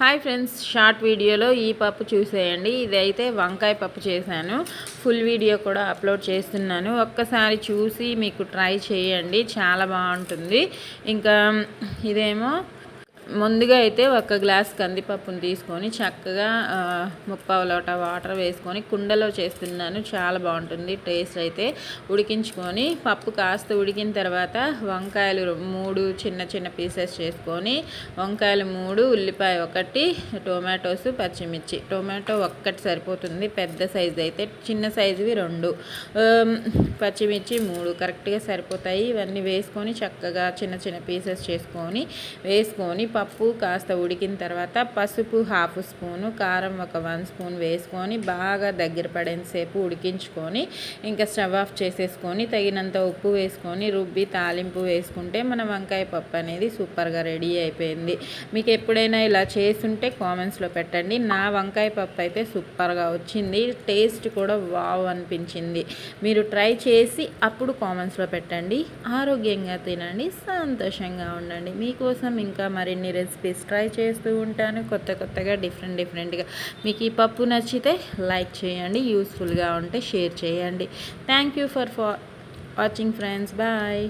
Hi friends short వీడియోలో ఈ పప్పు చూసేయండి. ఇదైతే వంకాయ పప్పు చేశాను. ఫుల్ వీడియో కూడా అప్లోడ్ చేస్తున్నాను. ఒక్కసారి చూసి మీకు ట్రై చేయండి. చాలా బాగుంటుంది. ఇంకా ఇదేమో ముందుగా అయితే ఒక గ్లాస్ కందిపప్పును తీసుకొని చక్కగా ముప్పావు లోట వాటర్ వేసుకొని కుండలో చేస్తున్నాను. చాలా బాగుంటుంది టేస్ట్ అయితే. ఉడికించుకొని పప్పు కాస్త ఉడికిన తర్వాత వంకాయలు మూడు చిన్న చిన్న పీసెస్ చేసుకొని వంకాయలు మూడు ఉల్లిపాయ ఒకటి టొమాటోస్ పచ్చిమిర్చి. టొమాటో ఒక్కటి సరిపోతుంది. పెద్ద సైజు అయితే చిన్న సైజువి రెండు. పచ్చిమిర్చి మూడు కరెక్ట్గా సరిపోతాయి. ఇవన్నీ వేసుకొని చక్కగా చిన్న చిన్న పీసెస్ చేసుకొని వేసుకొని పప్పు కాస్త ఉడికిన తర్వాత పసుపు హాఫ్ స్పూను కారం ఒక వన్ స్పూన్ వేసుకొని బాగా దగ్గర పడేంతసేపు ఉడికించుకొని ఇంకా స్టవ్ ఆఫ్ చేసేసుకొని తగినంత ఉప్పు వేసుకొని రుబ్బి తాలింపు వేసుకుంటే మన వంకాయ పప్పు అనేది సూపర్గా రెడీ అయిపోయింది. మీకు ఎప్పుడైనా ఇలా చేస్తుంటే కామెంట్స్లో పెట్టండి. నా వంకాయ పప్పు అయితే సూపర్గా వచ్చింది. టేస్ట్ కూడా వావ్ అనిపించింది. మీరు ట్రై చేసి అప్పుడు కామెంట్స్లో పెట్టండి. ఆరోగ్యంగా తినండి సంతోషంగా ఉండండి. మీకోసం ఇంకా మరిన్ని కొన్ని రెసిపీస్ ట్రై చేస్తూ ఉంటాను. కొత్త కొత్తగా డిఫరెంట్ డిఫరెంట్గా మీకు ఈ పప్పు నచ్చితే లైక్ చేయండి. యూస్ఫుల్గా ఉంటే షేర్ చేయండి. Thank you for watching friends bye